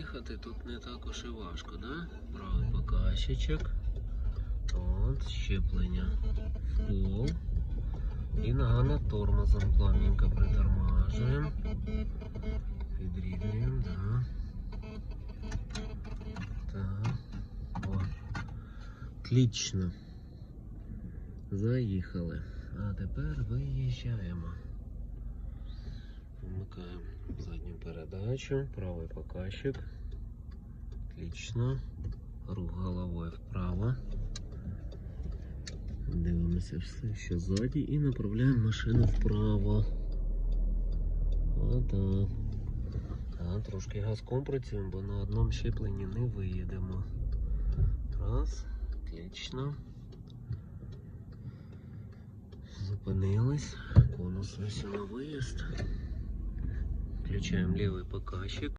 заїхати тут не також і важко, да? Правий показчичок. От, щеплення в пол. І нога над тормозом плавненько притормажуємо. Підрівнюємо, да. Так. О. Отлично. Заїхали. А тепер виїжджаємо. Вмикаємо задню передачу, правий показчик. Отлично. Рух головою вправо. Дивимося все, що ззаді, і направляємо машину вправо. Отак. Так, трошки газком працюємо, бо на одному щепленні не виїдемо. Раз, отлично. Зупинились. Конус ось на виїзд. Включаємо левый показчик.